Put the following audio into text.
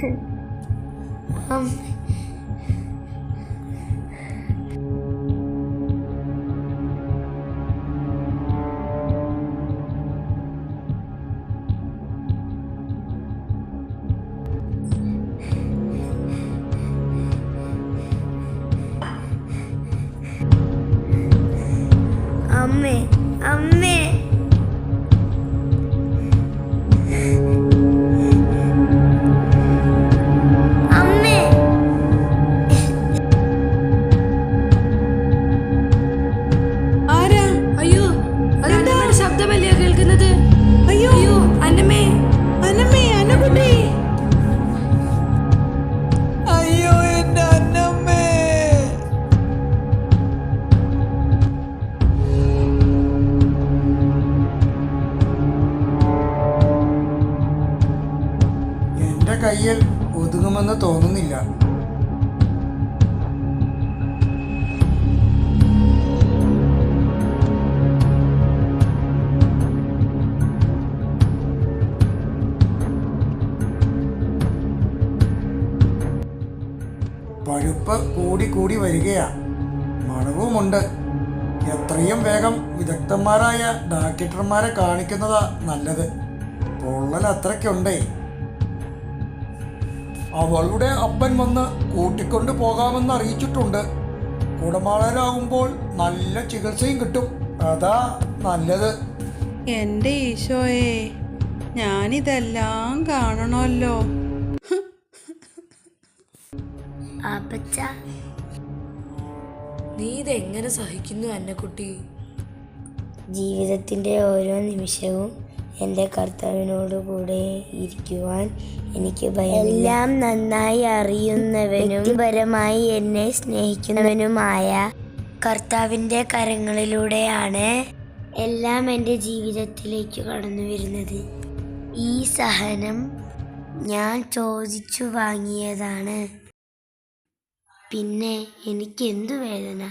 trụ um, Amém. Amém. കയ്യിൽ ഒതുങ്ങുമെന്ന് തോന്നുന്നില്ല. പഴുപ്പ് കൂടി കൂടി വരികയാ. മണവുമുണ്ട്. എത്രയും വേഗം വിദഗ്ധന്മാരായ ഡാക്ടർമാരെ കാണിക്കുന്നതാ നല്ലത്. പൊള്ളൽ അത്രയ്ക്കുണ്ടേ. അവളുടെ അപ്പൻ വന്ന് കൂട്ടിക്കൊണ്ട് പോകാമെന്ന് അറിയിച്ചിട്ടുണ്ട്. കുടമാളരാകുമ്പോൾ നല്ല ചികിത്സയും കിട്ടും. അതാ നല്ലത്. എന്റെ ഈശോയെ ഞാനിതെല്ലാം കാണണമല്ലോ. അപ്പച്ച. നീ ഇതെങ്ങനെ സഹിക്കുന്നു അന്നക്കുട്ടി? ജീവിതത്തിന്റെ ഓരോ നിമിഷവും എന്റെ കർത്താവിനോട് കൂടെ ഇരിക്കുവാൻ എനിക്ക് ഭയം എല്ലാം നന്നായി അറിയുന്നവനും പരമായി എന്നെ സ്നേഹിക്കുന്നവനുമായ കർത്താവിന്റെ കരങ്ങളിലൂടെയാണ് എല്ലാം എന്റെ ജീവിതത്തിലേക്ക് കടന്നു വരുന്നത്. ഈ സഹനം ഞാൻ ചോദിച്ചു വാങ്ങിയതാണ്. പിന്നെ എനിക്ക് എന്തു വേദന